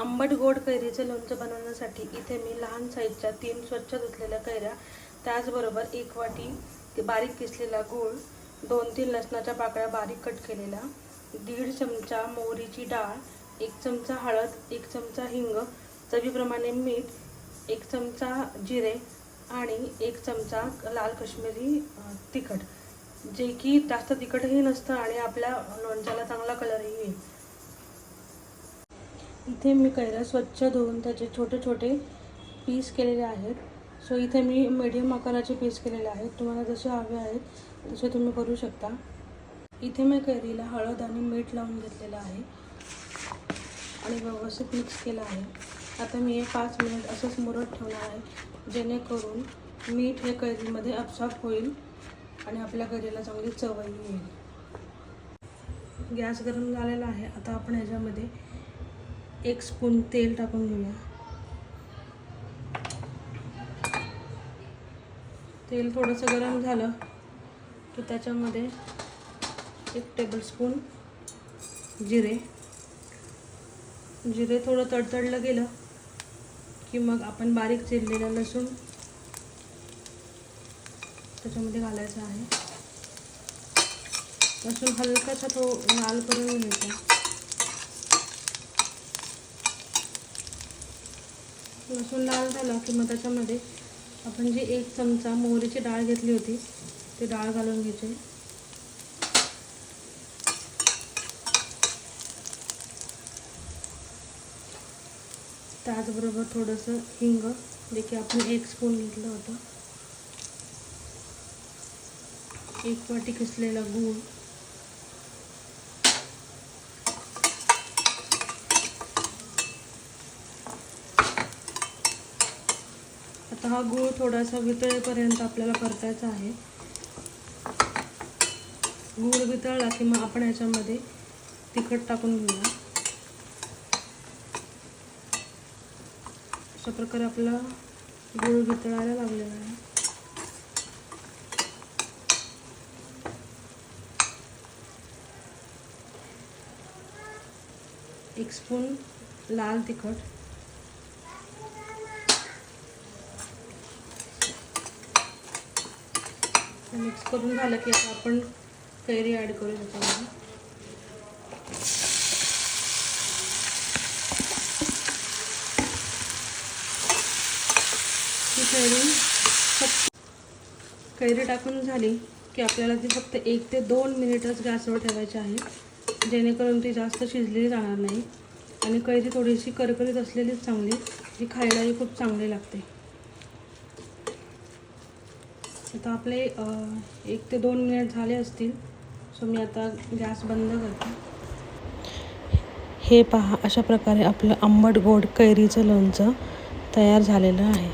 आंबट गोड कैरीचं लोणचं बनवण्यासाठी इथे मी लहान साईजच्या तीन स्वच्छ धुतलेल्या कैऱ्या त्याचबरोबर एक वाटी ते बारीक किसलेला गूळ दोन तीन लसणाच्या पाकळ्या बारीक कट केलेल्या दीड चमचा मोहरीची डाळ एक चमचा हळद एक चमचा हिंग चवीप्रमाणे मीठ एक चमचा जिरे आणि एक चमचा लाल काश्मीरी तिखट. जे की जास्त तिखटही नसतं आणि आपल्या लोणच्याला चांगला कलरही येईल. इथे मी कैऱ्या स्वच्छ धुवून त्याचे छोटे छोटे पीस केलेले आहेत. सो इथे मी मीडियम आकाराचे पीस केलेले आहेत. तुम्हाला जसे हवे आहेत तसे तुम्ही करू शकता. इथे मी कैरीला हळद आणि मीठ लावून घेतलेलं आहे. आणि व्यवस्थित मिक्स केलं आहे. आता मी हे पाच मिनिट असंच मुरत ठेवणार आहे जेणेकरून मीठ हे कैरीमध्ये अब्सॉर्ब होईल आणि आपल्या कैरीला चांगली चवही येईल गॅस गरम झालेला आहे. आता आपण ह्याच्यामध्ये एक स्पून तेल टाकून घेऊया. तेल थोडंसं गरम झालं की त्याच्यामध्ये एक टेबलस्पून जिरे. जिरे थोडं तडतडलं गेलं की मग आपण बारीक चिरलेलं लसूण त्याच्यामध्ये घालायचं आहे. लसूण हलकासा तो लाल करून घ्यायचा लसूण लाल झाला की मग त्याच्यामध्ये आपण जी एक चमचा मोहरीची डाळ घेतली होती ती डाळ घालून घ्यायची. त्याचबरोबर थोडंसं हिंग देखील आपण एक स्पून घेतलं होतं. एक वाटी किसलेला गूळ. हा गूळ थोडासा वितळेपर्यंत आपल्याला परतायचा आहे. गूळ वितळला की मग आपण याच्यामध्ये तिखट टाकून घेऊया. अशा प्रकारे आपला गूळ वितळायला लागलेला आहे. एक स्पून लाल तिखट. मिक्स करून झालं की आता आपण कैरी ॲड करू त्याच्यामध्ये ही कैरी फक्त कैरी टाकून झाली की आपल्याला ती फक्त एक ते दोन मिनिटच गॅसवर ठेवायची आहे. जेणेकरून ती जास्त शिजलेली जाणार नाही. आणि कैरी थोडीशी करकरीत असलेलीच चांगली. जी खायलाही खूप चांगली लागते. आता आपले एक ते दोन मिनिट झाले असतील. सो मी आता गॅस बंद करते. हे पहा अशा प्रकारे आपलं आंबट गोड कैरीचं लोणचं तयार झालेलं आहे.